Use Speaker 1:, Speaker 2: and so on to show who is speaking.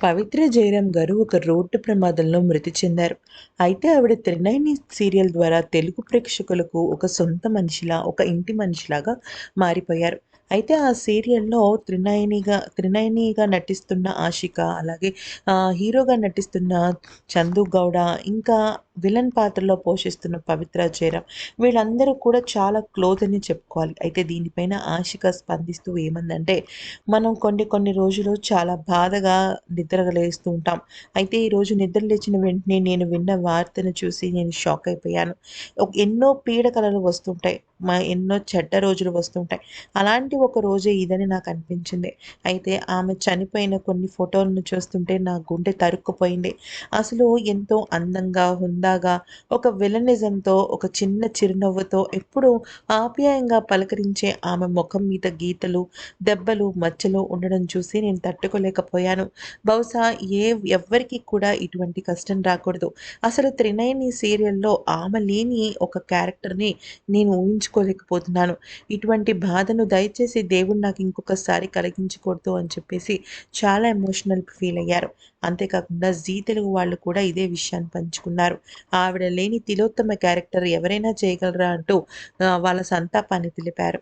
Speaker 1: పవిత్ర జయరాం గారు ఒక రోడ్డు ప్రమాదంలో మృతి చెందారు. అయితే ఆవిడ త్రినయని సీరియల్ ద్వారా తెలుగు ప్రేక్షకులకు ఒక సొంత మనిషిలా ఒక ఇంటి మనిషిలాగా మారిపోయారు. అయితే ఆ సీరియల్లో త్రినయనిగా త్రినయనిగా నటిస్తున్న ఆషిక అలాగే హీరోగా నటిస్తున్న చందు గౌడ ఇంకా విలన్ పాత్రలో పోషిస్తున్న పవిత్ర జయరాం వీళ్ళందరూ కూడా చాలా క్లోజ్ అని చెప్పుకోవాలి. అయితే దీనిపైన ఆశిక స్పందిస్తూ ఏమందంటే మనం కొన్ని కొన్ని రోజులు చాలా బాధగా నిద్రలేస్తూ ఉంటాం. అయితే ఈరోజు నిద్ర లేచిన వెంటనే నేను విన్న వార్తను చూసి నేను షాక్ అయిపోయాను. ఎన్నో పీడకలలు వస్తుంటాయి. మా ఎన్నో చెడ్డ రోజులు వస్తుంటాయి. అలాంటి ఒక రోజే ఇదని నాకు అనిపించింది. అయితే ఆమె చనిపోయిన కొన్ని ఫోటోలను చూస్తుంటే నా గుండె తరుక్కుపోయింది. అసలు ఎంతో అందంగా ఉండగా ఒక విలనిజంతో ఒక చిన్న చిరునవ్వుతో ఎప్పుడూ ఆప్యాయంగా పలకరించే ఆమె ముఖం మీద గీతలు దెబ్బలు మచ్చలు ఉండడం చూసి నేను తట్టుకోలేకపోయాను. బహుశా ఏ ఎవ్వరికి కూడా ఇటువంటి కష్టం రాకూడదు. అసలు త్రినయని సీరియల్లో ఆమె లేని ఒక క్యారెక్టర్ని నేను ఊహించుకోలేకపోతున్నాను. ఇటువంటి బాధను దయచేసి దేవుడు నాకు ఇంకొకసారి కలిగించకూడదు అని చెప్పేసి చాలా ఎమోషనల్ ఫీల్ అయ్యారు. అంతేకాకుండా జీ తెలుగు వాళ్ళు కూడా ఇదే విషయాన్ని పంచుకున్నారు. ఆవిడ లేని తిలోత్తమ క్యారెక్టర్ ఎవరైనా చేయగలరా అంటూ వాళ్ళ సంతాపాన్ని తెలిపారు.